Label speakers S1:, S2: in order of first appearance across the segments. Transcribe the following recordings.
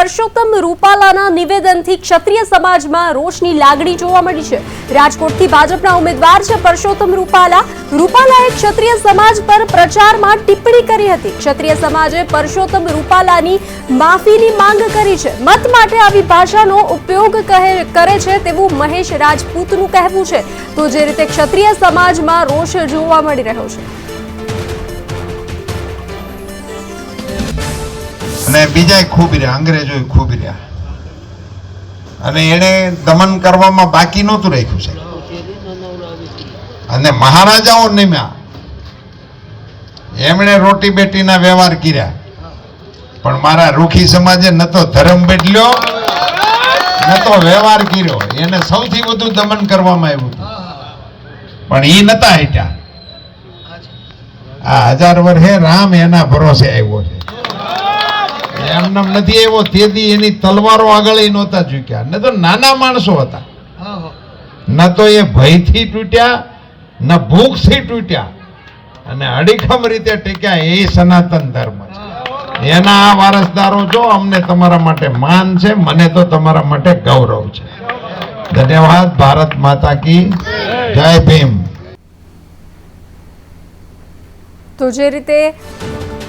S1: પરસોત્તમ રૂપાલાના નિવેદનથી ક્ષત્રિય સમાજમાં રોષની લાગણી જોવા મળી છે. રાજકોટથી ભાજપના ઉમેદવાર છે પરસોત્તમ રૂપાલા. રૂપાલાએ ક્ષત્રિય સમાજ પર પ્રચારમાં ટિપ્પણી કરી હતી. ક્ષત્રિય સમાજે પરસોત્તમ રૂપાલાની માફીની માંગ કરી છે. મત માટે આવી ભાષાનો ઉપયોગ કહે કરે છે તેવું મહેશ રાજપૂતનું કહેવું છે. તો જે રીતે ક્ષત્રિય સમાજમાં રોષ જોવા મળી રહ્યો છે.
S2: અને બીજાય ખૂબ રહ્યા અંગ્રેજો ખૂબ રહ્યા. અને એણે દમન કરવામાં બાકી નહોતું રાખ્યું છે અને મહારાજાઓ નિમ્યા. એમણે રોટી બેટીના વ્યવહાર કર્યા. પણ મારા રૂખી સમાજે ન તો ધર્મ બદલ્યો, ન તો વ્યવહાર કર્યો. એને સૌથી વધુ દમન કરવામાં આવ્યું પણ એ નતા હટ્યા. આ હજાર વર્ષે રામ એના ભરોસે આવ્યો છે. એમનેમ નથી આવ્યો તેથી એની તલવારો આગળ એ નહોતા ચૂક્યા ન તો નાના માણસો હતા. ન તો એ ભયથી તૂટ્યા ન ભૂખથી તૂટ્યા. અને અડીખમ રીતે ટેક્યા એ સનાતન ધર્મ છે. એના આ વારસદારો જો અમને તમારા માટે માન છે મને તો તમારા માટે ગૌરવ છે. ધન્યવાદ ભારત માતા કી જય ભીમ.
S1: તો જે રીતે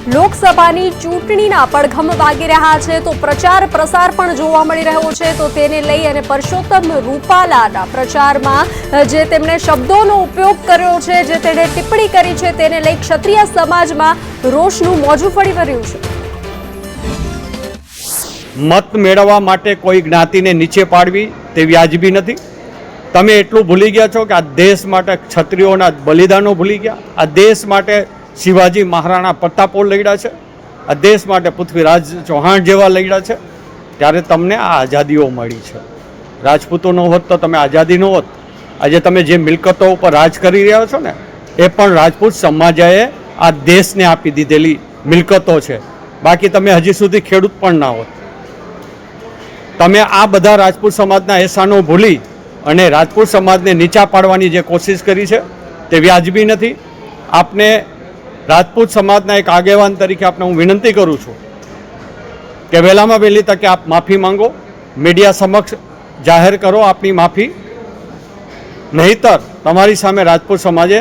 S1: લોકસભાની ચૂંટણીના પડઘમ વાગી રહ્યા છે તો પ્રચાર પ્રસાર પણ જોવા મળી રહ્યો છે તો તેને લઈ અને પરસોત્તમ રૂપાલાના પ્રચારમાં જે તેમણે શબ્દોનો ઉપયોગ કર્યો છે, જે તેણે ટિપ્પણી કરી છે, તેને લઈ ક્ષત્રિય સમાજમાં રોષનું મોજું ફરી વળ્યું છે.
S3: મત મેળવવા માટે કોઈ જ્ઞાતિને નીચે પાડવી તે વ્યાજબી નથી. તમે એટલું ભૂલી ગયા છો કે આ દેશ માટે ક્ષત્રિયોના બલિદાનો ભૂલી ગયા. આ દેશ માટે શિવાજી મહારાણા પ્રતાપો લડ્યા છે. આ દેશ માટે પૃથ્વીરાજ ચૌહાણ જેવા લડ્યા છે. ત્યારે તમને આ આઝાદીઓ મળી છે. રાજપૂતો ન હોત તો તમે આઝાદી ન હોત. આજે તમે જે મિલકતો ઉપર રાજ કરી રહ્યા છો ને, એ પણ રાજપૂત સમાજાએ આ દેશને આપી દીધેલી મિલકતો છે. બાકી તમે હજી સુધી ખેડૂત પણ ના હોત. તમે આ બધા રાજપૂત સમાજના અહેસાનો ભૂલી અને રાજપૂત સમાજને નીચા પાડવાની જે કોશિશ કરી છે, તે વ્યાજબી નથી. આપને રાજપૂત સમાજના એક આગેવાન તરીકે આપને હું વિનંતી કરું છું કે વહેલામાં વહેલી તકે આપ માફી માંગો, મીડિયા સમક્ષ જાહેર કરો આપની માફી. નહીતર તમારી સામે રાજપૂત સમાજે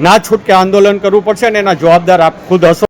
S3: ના છૂટકે આંદોલન કરવું પડશે અને એના જવાબદાર આપ ખુદ હશો.